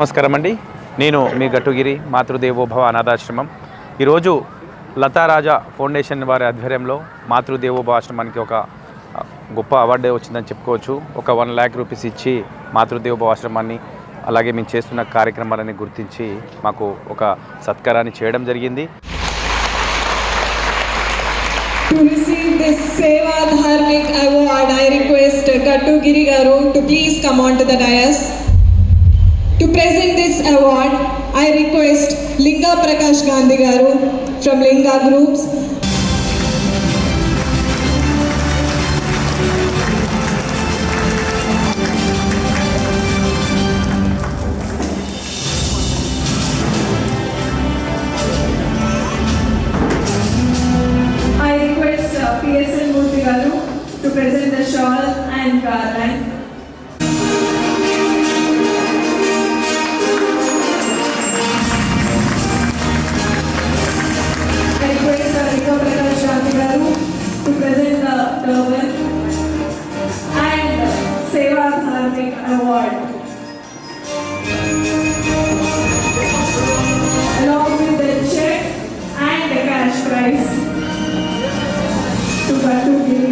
నమస్కారం అండి నేను మీ గట్టుగిరి మాతృదేవోభవ అనాథాశ్రమం. ఈరోజు లతారాజా ఫౌండేషన్ వారి ఆధ్వర్యంలో మాతృదేవోభవ ఆశ్రమానికి ఒక గొప్ప అవార్డే వచ్చిందని చెప్పుకోవచ్చు. ఒక వన్ ల్యాక్ రూపీస్ ఇచ్చి మాతృదేవోభవ ఆశ్రమాన్ని అలాగే మేము చేస్తున్న కార్యక్రమాలని గుర్తించి మాకు ఒక సత్కారాన్ని చేయడం జరిగింది. To receive this Seva Dharmik Award, I request Kattu Giri Garu to please come on to the dais. To present this award, I request Linga Prakash Gandhi Garu from Linga Groups. I request uh, to present the shawl and garland. Dharmik Award. Along with the check and the cash prize to Giri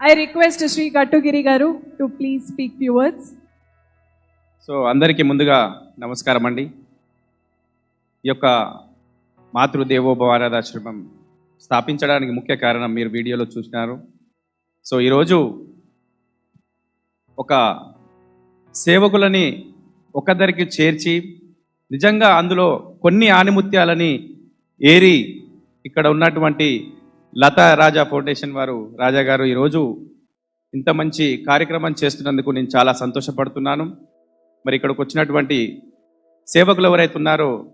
I request Sri Kattugiri Garu to please speak few words. So అందరికీ ముందుగా నమస్కారం అండి. ఈ యొక్క మాతృదేవోభవ స్థాపించడానికి ముఖ్య కారణం మీరు వీడియోలో చూసినారు. సో ఈరోజు ఒక సేవకులని ఒకదరికి చేర్చి నిజంగా అందులో కొన్ని ఆనిముత్యాలని ఏరి ఇక్కడ ఉన్నటువంటి లతా రాజా ఫౌండేషన్ వారు రాజా గారు ఈరోజు ఇంత మంచి కార్యక్రమం చేస్తున్నందుకు నేను చాలా సంతోషపడుతున్నాను. మరి ఇక్కడికి వచ్చినటువంటి సేవకులు ఎవరైతే ఉన్నారో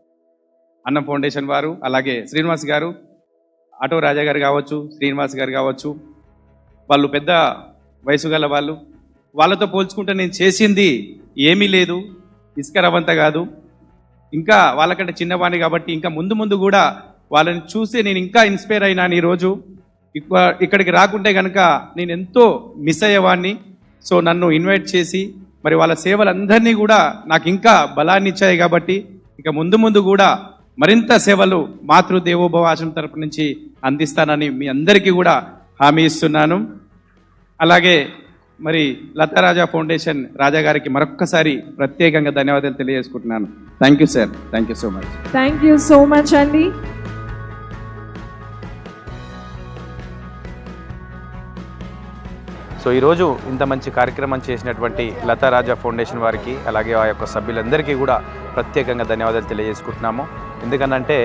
అన్నం ఫౌండేషన్ వారు అలాగే శ్రీనివాస్ గారు ఆటో రాజా గారు కావచ్చు శ్రీనివాస్ గారు కావచ్చు వాళ్ళు పెద్ద వయసు గల వాళ్ళు వాళ్ళతో పోల్చుకుంటే నేను చేసింది ఏమీ లేదు ఇసుక రవంత కాదు. ఇంకా వాళ్ళకంటే చిన్నవాణి కాబట్టి ఇంకా ముందు ముందు కూడా వాళ్ళని చూసి నేను ఇంకా ఇన్స్పైర్ అయినాను ఈరోజు. ఇక్క- ఇక్కడికి రాకుంటే కనుక నేను ఎంతో మిస్ అయ్యేవాడిని సో నన్ను ఇన్వైట్ చేసి మరి వాళ్ళ సేవలందరినీ కూడా నాకు ఇంకా బలాన్ని ఇచ్చాయి కాబట్టి ఇక ముందు ముందు కూడా మరింత సేవలు మాతృదేవోభవ ఆశ్రమం తరపు నుంచి అందిస్తానని మీ అందరికీ కూడా హామీ ఇస్తున్నాను. అలాగే మరి లతారాజా ఫౌండేషన్ రాజా గారికి మరొక్కసారి ప్రత్యేకంగా ధన్యవాదాలు తెలియజేసుకుంటున్నాను. Thank you sir. Thank you so much. Thank you so much అండి సో ఈరోజు ఇంత మంచి కార్యక్రమం చేసినటువంటి లతారాజా ఫౌండేషన్ వారికి అలాగే ఆ యొక్క సభ్యులందరికీ కూడా ప్రత్యేకంగా ధన్యవాదాలు తెలియజేసుకుంటున్నాము. ఎందుకనంటే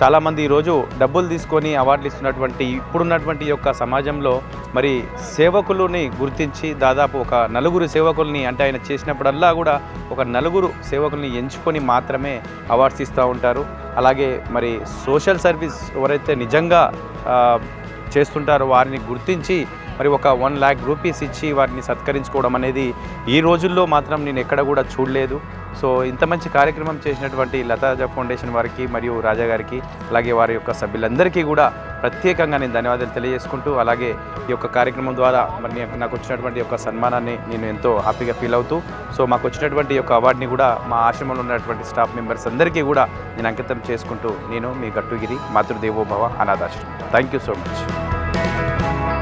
చాలామంది ఈరోజు డబ్బులు తీసుకొని అవార్డులు ఇస్తున్నటువంటి ఇప్పుడున్నటువంటి యొక్క సమాజంలో మరి సేవకులని గుర్తించి దాదాపు ఒక నలుగురు సేవకుల్ని అంటే ఆయన చేసినప్పుడల్లా కూడా ఒక నలుగురు సేవకుల్ని ఎంచుకొని మాత్రమే అవార్డ్స్ ఇస్తూ ఉంటారు. అలాగే మరి సోషల్ సర్వీస్ ఎవరైతే నిజంగా చేస్తుంటారో వారిని గుర్తించి మరి ఒక వన్ ల్యాక్ రూపీస్ ఇచ్చి వారిని సత్కరించుకోవడం అనేది ఈ రోజుల్లో మాత్రం నేను ఎక్కడ కూడా చూడలేదు. సో ఇంత మంచి కార్యక్రమం చేసినటువంటి లతాజా ఫౌండేషన్ వారికి మరియు రాజా గారికి అలాగే వారి యొక్క సభ్యులందరికీ కూడా ప్రత్యేకంగా నేను ధన్యవాదాలు తెలియజేసుకుంటూ అలాగే ఈ యొక్క కార్యక్రమం ద్వారా మరి నాకు- నాకు వచ్చినటువంటి యొక్క సన్మానాన్ని నేను ఎంతో హ్యాపీగా ఫీల్ అవుతూ సో మాకు వచ్చినటువంటి యొక్క అవార్డుని కూడా మా ఆశ్రమంలో ఉన్నటువంటి స్టాఫ్ మెంబర్స్ అందరికీ కూడా నేను అంకితం చేసుకుంటూ నేను మీ గట్టుగిరి మాతృదేవోభవ అనాథాశ్రమం. Thank you so much. Thank you.